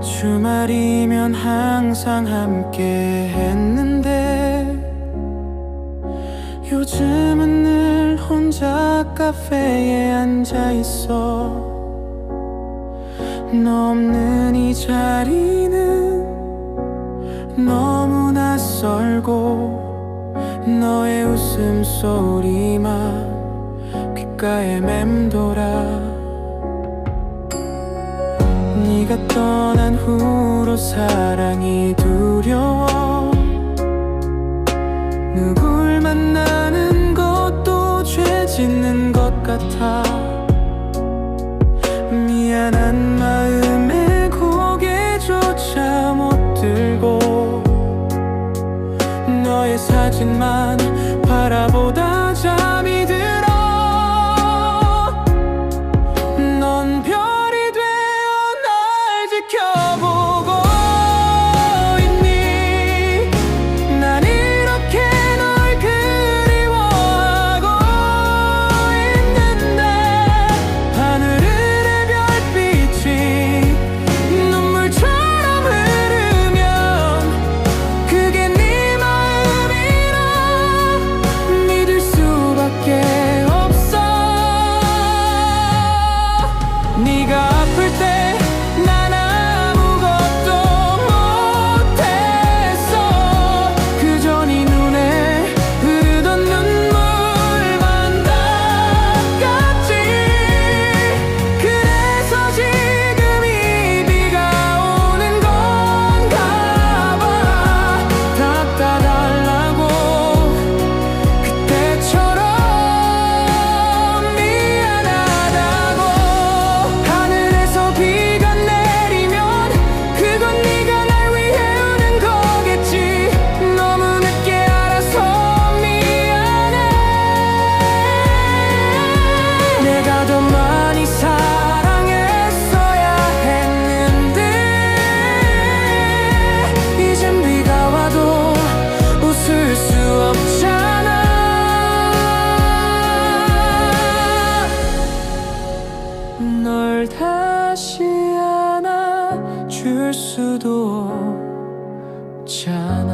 주말이면 항상 함께 했는데 요즘은 늘 혼자 카페에 앉아 있어. 너 없는 이 자리는 너무 낯설고 너의 웃음소리만 귓가에 맴돌아 네가 떠난 후로 사랑이 두려워. 누굴 만나는 것도 죄 짓는 것 같아. 미안한 마음에 고개조차 못 들고 너의 사진만 바라보다 잠이 수도 없잖아